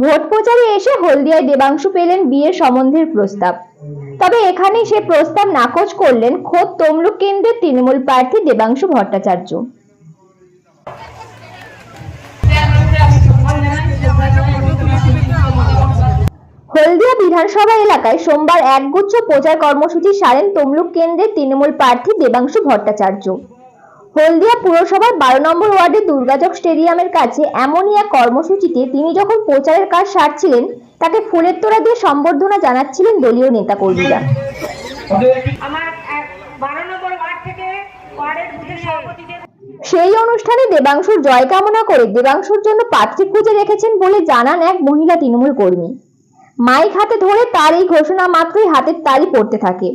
Vote প্রচারে এসে হলদিয়ায় দেবাংশু পেলেন বিয়ের সম্বন্ধের প্রস্তাব। তবে এখানেই সে প্রস্তাব নাকচ করলেন খোদ তমলুক কেন্দ্রের তৃণমূল প্রার্থী দেবাংশু ভট্টাচার্য। হলদিয়া বিধানসভা এলাকায় সোমবার একগুচ্ছ প্রচার কর্মসূচি সারেন তমলুক কেন্দ্রের তৃণমূল প্রার্থী দেবাংশু ভট্টাচার্য। হলদিয়া পুরসভার বারো নম্বর ওয়ার্ডে দুর্গাচক স্টেডিয়ামের কাছে এমনই এক কর্মসূচিতে তিনি যখন প্রচারের কাজ সারছিলেন তাকে ফুলের তোড়া দিয়ে সম্বর্ধনা জানাচ্ছিলেন দলীয় নেতাকর্মীরা। আমার বারো নম্বর ওয়ার্ড থেকে ওয়ার্ডের সভাপতিদের সেই অনুষ্ঠানে দেবাংশুর জয় কামনা করে দেবাংশুর জন্য পাত্রী খুঁজে রেখেছেন বলে জানান এক মহিলা তৃণমূল কর্মী। মাইক হাতে ধরে তার এই ঘোষণা মাত্রই হাতের তালি পড়তে থাকে।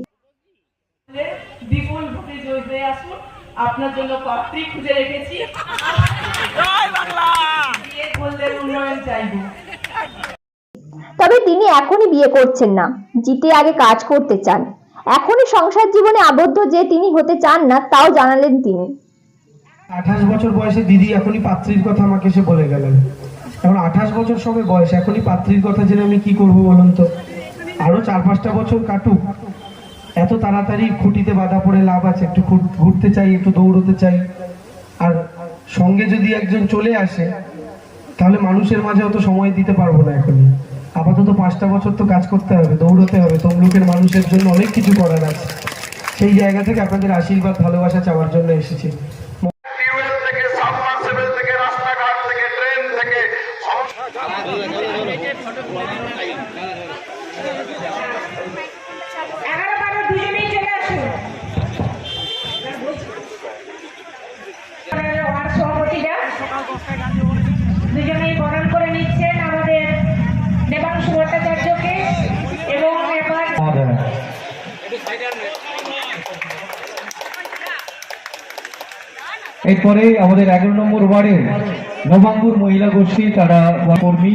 বিপুল ভোটে জয় হয়ে আসুন। আপনার জন্য পাত্রী খুঁজে রেখেছি। বিয়ে করলে উন্নয়ন চাইব। তবে তিনি এখনই বিয়ে করছেন না জিতে আগে কাজ করতে চান। এখনই সংসার জীবনে আবদ্ধ যে তিনি হতে চান না তাও জানালেন তিনি। আঠাশ বছর বয়সে দিদি এখনই পাত্রীর কথা আমাকে এসে বলে গেলেন। এখন আঠাশ বছর সবে বয়স এখনই পাত্রীর কথা জেনে আমি কি করব বলুন তো? আরও চার পাঁচটা বছর কাটুক। এত তাড়াতাড়ি খুঁটিতে বাধা পড়ে লাভ আছে, একটু ঘুর- ঘুরতে চাই, একটু দৌড়তে চাই। আর সঙ্গে যদি একজন চলে আসে, তাহলে মানুষের মাঝে অত সময় দিতে পারব না এখনই আপাতত পাঁচটা বছর তো কাজ করতে হবে, দৌড়তে হবে। তমলুকের মানুষের জন্য অনেক কিছু করার আছে। সেই জায়গা থেকে আপনাদের আশীর্বাদ, ভালোবাসা চাওয়ার জন্য এসেছি সাবমার্সিবল থেকে রাস্তাঘাট থেকে ট্রেন থেকে সমস্ত এগারো বারো দুজনেই চলে আসুন ওয়ার্ড সভাপতিরা দুজনেই বরণ করে নিচ্ছেন আমাদের দেবাংশু ভট্টাচার্যকে এবং এবার এরপরে আমাদের এগারো নম্বর ওয়ার্ডে নবাঙ্গুর মহিলা গোষ্ঠী তারা কর্মী।